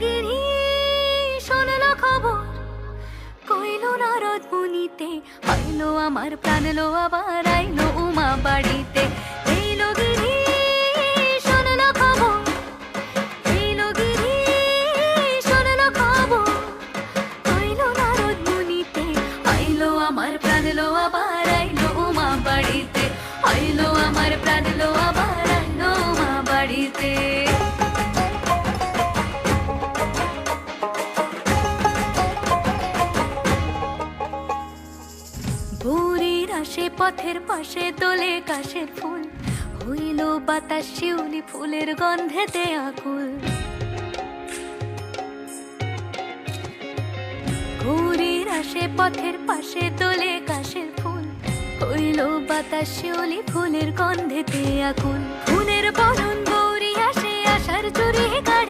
গিরি শোনল খবর। কইল, নারদ মুনিতে আইলো আমার প্রাণ আবার আইলো উমা বাড়িতে। আমার প্রাণ লো, আবার আইলো বাড়িতে। আমার প্রাণ আসে পথের পাশে তোলে কাশের ফুল। হইল বাতাস শিউলি ফুলের গন্ধেতে আকুল। ঘুরির আসে পথের পাশে তোলে কাশের ফুল। হইল বাতাস শিউলি ফুলের গন্ধেতে আকুল।